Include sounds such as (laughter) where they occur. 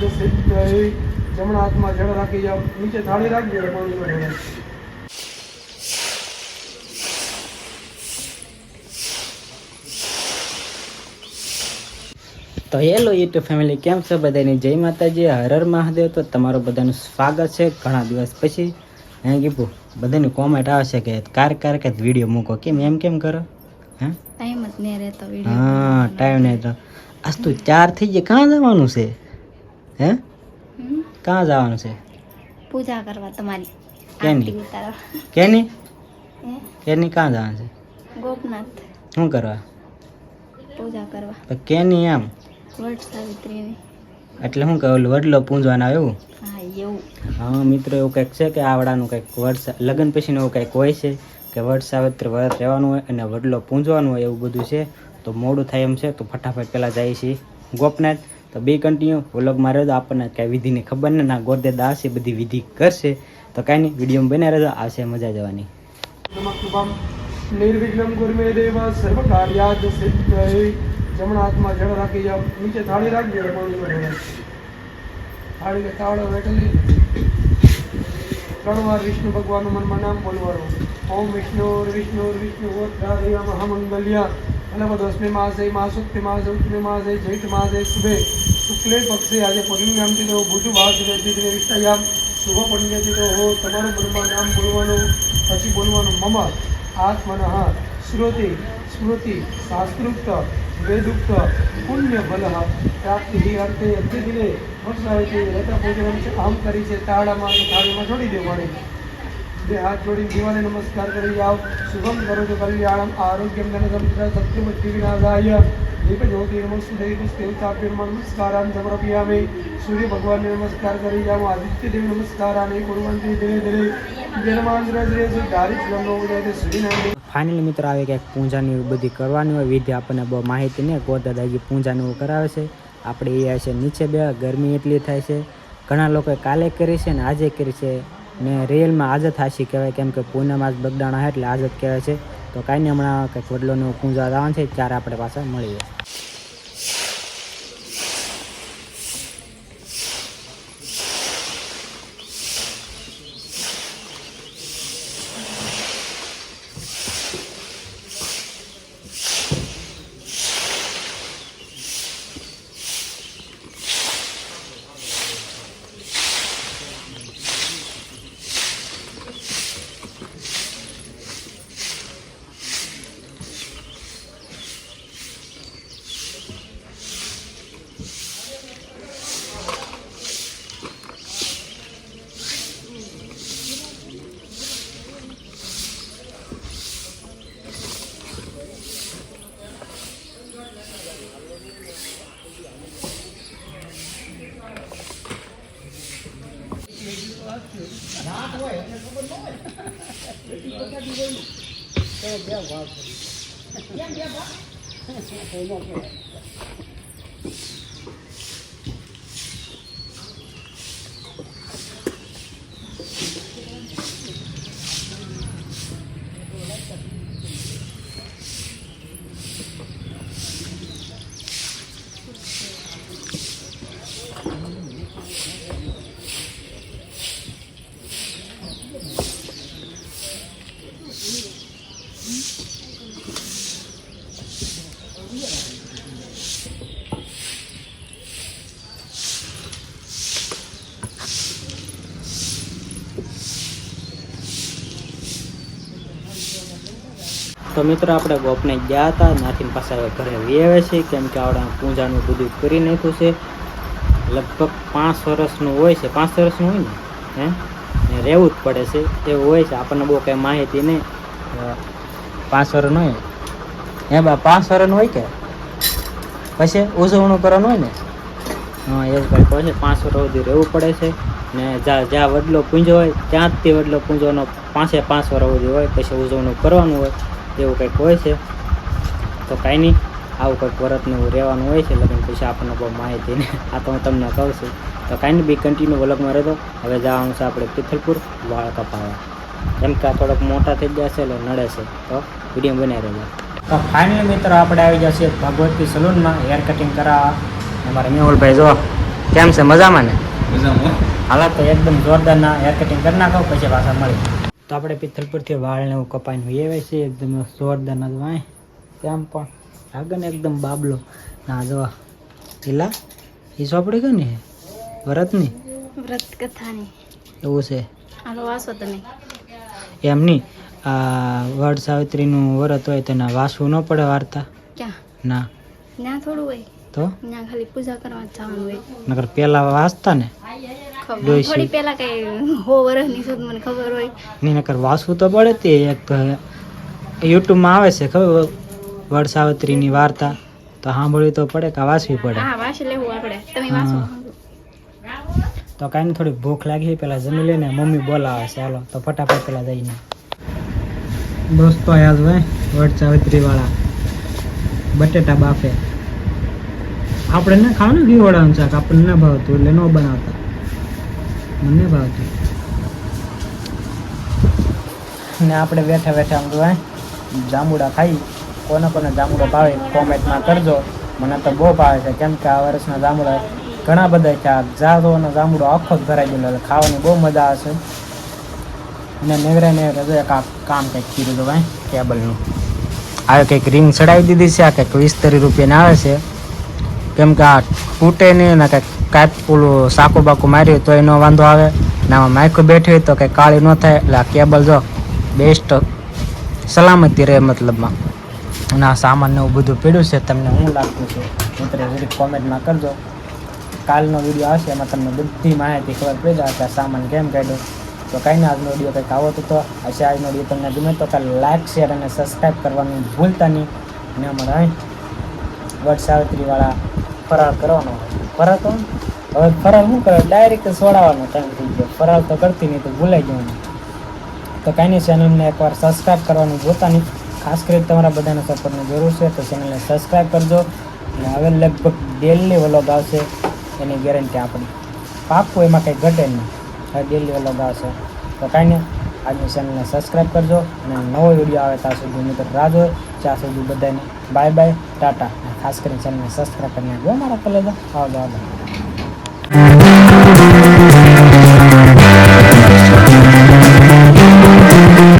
જમણા હાથમાં જળ રાખી જાઓ નીચે થાળી રાખજો એટલે પાણી ન ઢોળાય. તો હેલો યુટ્યુબ ફેમિલી કેમ છો બધાની? જય માતાજી હર હર મહાદેવ. તો તમારું બધાનું સ્વાગત છે. ઘણા દિવસ પછી હે કીધું બધાની કોમેન્ટ આવે છે કે કાર કાર કે વીડિયો મૂકો. કેમ એમ કેમ કરો? હે? ટાઈમ જ નહીં રહેતો હા ટાઈમ નહીં રહેતો. આજ તો ચાર થઈ જાય ક્યાં જવાનું છે? હે? ક્યાં જવાનું છે? પૂજા કરવા તમારી કેની? કેની? કેની ક્યાં જવાનું છે? ગોપનાથ. શું કરવા? પૂજા કરવા. તો કેની એમ? વડ સાવિત્રીની. એટલે શું કહે વડલો પૂંજવાના એવું? હા મિત્રો એવું કંઈક છે કે આવડાનું કંઈક વડ લગ્ન પછીનું એવું કંઈક હોય છે કે વડ સાવિત્ર વ્રત રહેવાનું હોય અને વડલો પૂંજવાનું હોય એવું બધું છે તો મોડું થાય એમ છે તો ફટાફટ પહેલાં જાય છીએ ગોપનાથ. તો બે કન્ટિન્યુ વ્લોગમાં રહેજો આપણને કાંઈ વિધિની ખબર ને, ના ગોરદે દાસ એ બધી વિધિ કરશે. તો કાંઈ નહીં વિડીયોમાં બને રહેજો, આવશે મજા જવાની. નિર્વિઘ્નમ ગુરમે દેવા સર્વ કાર્યાદ સિદ્ધયે. જમણા હાથમાં જળ રાખી જાઓ. નીચે થાળી રાખજો. થાળી તાવડો વેટલી ત્રણ વાર વિષ્ણુ ભગવાનનું મનમાં નામ બોલવાનું. ઓમ વિષ્ણુ વિષ્ણુ વિષ્ણુ મહામંગલ્યા. અનવદોસ્મે માસે માસુક્તિ માસે ઉત્તિ માસે જૈત માસે શુભે. શુક્લે પક્ષે આજે પૂર્ણિમામથી તો ભૂજુ ભાવ સુધી વિષ્ટયામ શુભ પુણ્યથી તો હો, તમારું મનમાં નામ બોલવાનું, પછી બોલવાનું મમ, આત્મનઃ, શ્રુતિ, સ્મૃતિ, શાસ્ત્રુક્ત, વેદુક્ત પુણ્ય બલ પ્રાપ્તિ અર્થે અતિથિને વર્ષાય રથ પૂજન છે આમ કરી છે, તાળામાં તાળીમાં છોડી દેવાની બે હાથ જોડી દીવાને નમસ્કાર કરી જાઓ. શુભમ કરો છો કલ્યાણમ આરોગ્યમ ધન સંપદા સત્યમુક્તિ વિનાશાય દીપ જ્યોતિ નમસ્તે દૈવ દેવતાભ્ય નમસ્કારાન સમર્પયામિ. સૂર્ય ભગવાનને નમસ્કાર કરી જાઓ. આદિત્ય દેવ નમસ્કારાને કુર્વંતી ધીરે ધીરે. ફાઇનલી મિત્રો, આવે ક્યાંક પૂજાની બધી કરવાની હોય, વિધિ આપણને બહુ માહિતી નહીં. ગોરદાદાજી પૂજાને પૂજાનું કરાવે છે. આપણે એ છે, નીચે બે, ગરમી એટલી થાય છે. ઘણા લોકોએ કાલે કરી છે ને આજે કરી છે. ને રિયલમાં આઝત જ થાશી કહેવાય, કેમ કે પૂનમ આજ બગડાણા છે એટલે આઝત કહેવાય છે. તો કાંઈ નહીં, હમણાં કંઈક વડલોનું પૂંજા આવવાનું છે, ત્યારે આપણે પાછા મળીએ. બે ભાગ તો મિત્રો આપણે ગોપને ગયા હતા નાથી પાછા હવે ઘરે વી આવે છે, કેમ કે આપણે પૂજાનું બધું કરી નાખ્યું છે. લગભગ પાંચ વર્ષનું હોય છે, પાંચ વર્ષનું હોય ને? હે? રહેવું જ પડે છે, એવું હોય છે, આપણને બહુ કંઈ માહિતી નહીં. પાંચ વર્ષનું હોય. હે બા, પાંચ વર્ષનું હોય કે? પછી ઉજવણું કરવાનું હોય ને? હા એવું કંઈક હોય છે, પાંચ વર્ષ સુધી રહેવું પડે છે. ને જ્યાં જ્યાં વડલો પૂંજો હોય ત્યાં જ તે વડલો પૂંજવાનો પાંચે પાંચ વર્ષ સુધી હોય, પછી ઉજવણું કરવાનું હોય. એવું કંઈક હોય છે? તો કાંઈ નહીં. આવું કંઈક વ્રતનું એવું રહેવાનું હોય છે લગ્ન પછી આપણને બહુ માહિતી નહીં. (laughs) આ તો હું તમને કહું છું. તો કાંઈ નહીં બી કન્ટિન્યુ વલગમાં રહેતો હવે જવાનું છે આપણે તિથલપુર વાળ કપાવા કેમ કે આ થોડોક મોટા થઈ ગયા છે એટલે નડે છે. તો વીડિયો બનાવી રહેજો. તો ફાઇનલી મિત્રો આપણે આવી જશે ભગવતી સલૂનમાં હેર કટિંગ કરાવવા. અમારા મેહુલભાઈ જો કેમ છે? મજામાં ને? મજામાં. હાલા તો એકદમ જોરદારના હેર કટિંગ કરી નાખો પછી પાછા મળી તો આપણે પિત્તલ પરથી વાળ ને એવું કપાઈને વેવાય છે એકદમ જોરદાર ના વાય. તેમ પણ? લાગે ને એકદમ બાબલો. ના જોવા પેલા એ ચોપડી કે ને વ્રતની? વ્રત કથાની એવું છે. હાલો વાસો તમે. એમ નહીં આ વડ સાવિત્રીનું વ્રત હોય તેના વાસવું ન પડે વાર્તા? ક્યાં? ના. ત્યાં થોડું હોય. તો? ના ખાલી પૂજા કરવા જવાનું હોય. નકર પેલા વાંચતા ને. થોડી પહેલા કઈ હો વર્ષની સુધી મને ખબર હોય. નહીં નકર વાંચવું તો પડે તે એક તો યુટ્યુબમાં આવે છે ખબર? વડ સાવિત્રીની વાર્તા. તો સાંભળવી તો પડે કે વાંચવી પડે? હા વાસી લેવું આપણે. તમે વાસો. તો કાંઈ થોડી ભૂખ લાગી પેલા જમી લઈને મમ્મી બોલાવે છે હાલો. તો ફટાફટ પેલા જઈને. દોસ્તો યાદ હોય વડ સાવિત્રી વાળા બટેટા બાફે. આપણે ના ખાવાનું ઘી વડાનું શાક? આપણને ના ભાવતું એટલે ન બનાવતા. મને ભાવતી ને આપણે બેઠા બેઠા આમ જોવાય જાંબુડા ખાઈ, કોને કોને જાંબુડા ભાવે, કોમેન્ટમાં કરજો. મને તો બહુ ભાવે છે, કેમ કે આ વર્ષના જાંબુડા ઘણા બધા છે. આ જાડો અને જાંબુડો આખો જ ભરાઈ એટલે ખાવાની બહુ મજા આવશે અને નેવરે નેવરે જો એક કામ કંઈક કીધું તો ભાઈ કેબલનું આ કંઈક રિંગ ચડાવી દીધી છે, આ કંઈક વીસ ત્રીસ રૂપિયાને આવે છે. કેમ કે આ તૂટે નહીં ને કંઈક કાંઈક પેલું સાકું બાકું માર્યું તો એનો વાંધો આવે. ને આમાં માઇકો બેઠી તો કંઈ કાળી ન થાય. એટલે આ કેબલ જો બેસ્ટ સલામતી રહે મતલબમાં. અને આ સામાન એવું બધું પીડ્યું છે. તમને હું લાગતું છે મિત્રો વીડિયો કોમેન્ટમાં કરજો. કાલનો વીડિયો આવશે એમાં તમને બધી માહિતી ખબર પડી કે આ સામાન કેમ કાઢ્યો. તો કાંઈ ને, આજનો વીડિયો કંઈક આવો તો હશે. આજનો વીડિયો તમને ગમે તો કાલે લાઇક શેર અને સબસ્ક્રાઈબ કરવાનું ભૂલતા નહીં. અને અમારા વટ સાવિત્રીવાળા ફરાર કરવાનો હોય. તો હવે ફરાર શું કરે ડાયરેક્ટ છોડાવવાનો ટાઈમ થઈ ગયો. ફરાર તો કરતી નહીં તો ભૂલાઈ જવાનું. તો કાંઈ નહીં ચેનલને એકવાર સબસ્ક્રાઈબ કરવાનું જોતા નહીં. ખાસ કરીને તમારા બધાને સપોર્ટની જરૂર છે, તો ચેનલને સબસ્ક્રાઈબ કરજો. અને હવે લગભગ ડેલી વ્લોગ આવશે, એની ગેરંટી આપણી. પાકું એમાં કંઈ ઘટે નહીં. હવે ડેલી વ્લોગ આવશે. તો કાંઈ નહીં, આજની ચેનલને સબસ્ક્રાઈબ કરજો. અને નવો વીડિયો આવે ત્યાં સુધી મિત્ર રાહ હોય ત્યાં સુધી બધાને. બાય બાય, ટાટા. ખાસ કરીને ચેનલને સબસ્ક્રાઈબ કરીને જો મારા કલેજા આવજો આવજો.